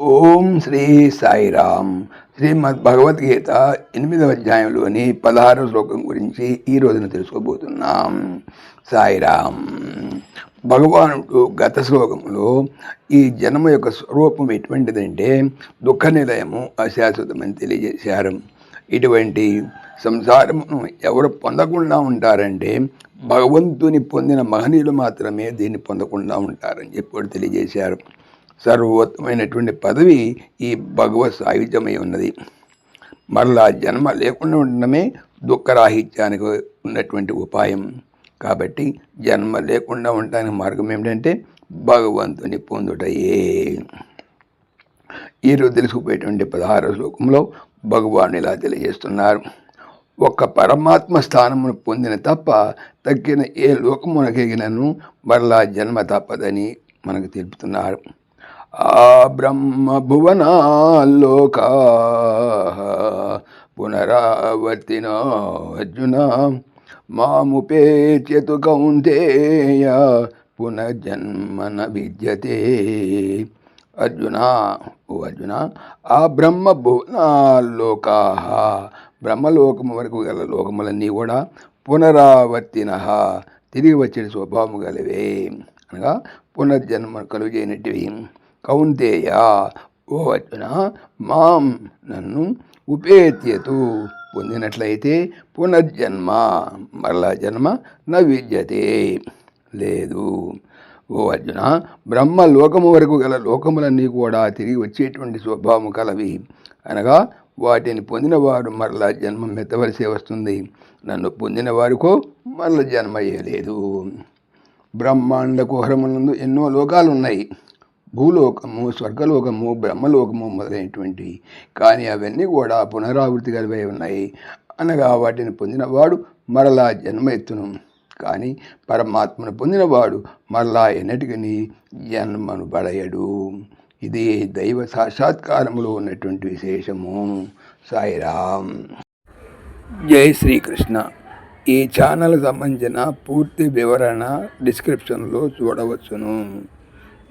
ఓం శ్రీ సాయిరామ్. శ్రీమద్ భగవద్గీత ఎనిమిదవ అధ్యాయంలోని పదహారు శ్లోకం గురించి ఈ రోజున తెలుసుకోబోతున్నాం. సాయిరామ్. భగవానుడు గత శ్లోకంలో ఈ జన్మ యొక్క స్వరూపం ఎటువంటిదంటే దుఃఖ నిలయము అశాశ్వతమని తెలియజేశారు. ఇటువంటి సంసారమును ఎవరు పొందకుండా ఉంటారంటే భగవంతుని పొందిన మహనీయులు మాత్రమే దీన్ని పొందకుండా ఉంటారని చెప్పి తెలియజేశారు. సర్వోత్తమైనటువంటి పదవి ఈ భగవత్ సాయుధ్యమై ఉన్నది. మరలా జన్మ లేకుండా ఉండడమే దుఃఖరాహిత్యానికి ఉన్నటువంటి ఉపాయం. కాబట్టి జన్మ లేకుండా ఉండడానికి మార్గం ఏమిటంటే భగవంతుని పొందుటయే. ఈరోజు తెలుసుకుపోయేటువంటి పదహారు శ్లోకంలో భగవాన్ ఇలా తెలియజేస్తున్నారు. ఒక్క పరమాత్మ స్థానమును పొందిన తప్ప తగ్గిన ఏ లోకమునకెగినను మరలా జన్మ తప్పదని మనకు తెలుపుతున్నారు. ఆ బ్రహ్మ భువనాల్లోకా పునరావర్తిన అర్జున మాముపేత్యతు కౌంతేయ పునర్జన్మన విద్యతే అర్జున ఓ అర్జున ఆ బ్రహ్మ భువనాల్లోకా బ్రహ్మలోకము వరకు గల లోకములన్నీ కూడా పునరావర్తిన తిరిగి వచ్చే స్వభావము గలవే అనగా పునర్జన్మ కలుగైనటివి కౌంతేయ ఓ అర్జున మాం నన్ను ఉపేత్యతు. పొందినట్లయితే పునర్జన్మ మరలా జన్మ న విద్యతే లేదు. ఓ అర్జున బ్రహ్మ లోకము వరకు గల లోకములన్నీ కూడా తిరిగి వచ్చేటువంటి స్వభావం కలవి. అనగా వాటిని పొందినవారు మరలా జన్మ మెత్తవలసి వస్తుంది. నన్ను పొందిన వారికో మరల జన్మయ్యలేదు. లేదు బ్రహ్మాండ కుహరమునందు ఎన్నో లోకాలు ఉన్నాయి భూలోకము స్వర్గలోకము బ్రహ్మలోకము మొదలైనటువంటి కానీ అవన్నీ కూడా పునరావృతి కలిపై ఉన్నాయి. అనగా వాటిని పొందినవాడు మరలా జన్మ ఎత్తును కానీ పరమాత్మను పొందినవాడు మరలా ఎన్నటికని జన్మను పడయడు. ఇది దైవ సాక్షాత్కారములో ఉన్నటువంటి విశేషము. సాయిరామ్. జై శ్రీకృష్ణ. ఈ ఛానల్ సంబంధించిన పూర్తి వివరణ డిస్క్రిప్షన్లో చూడవచ్చును.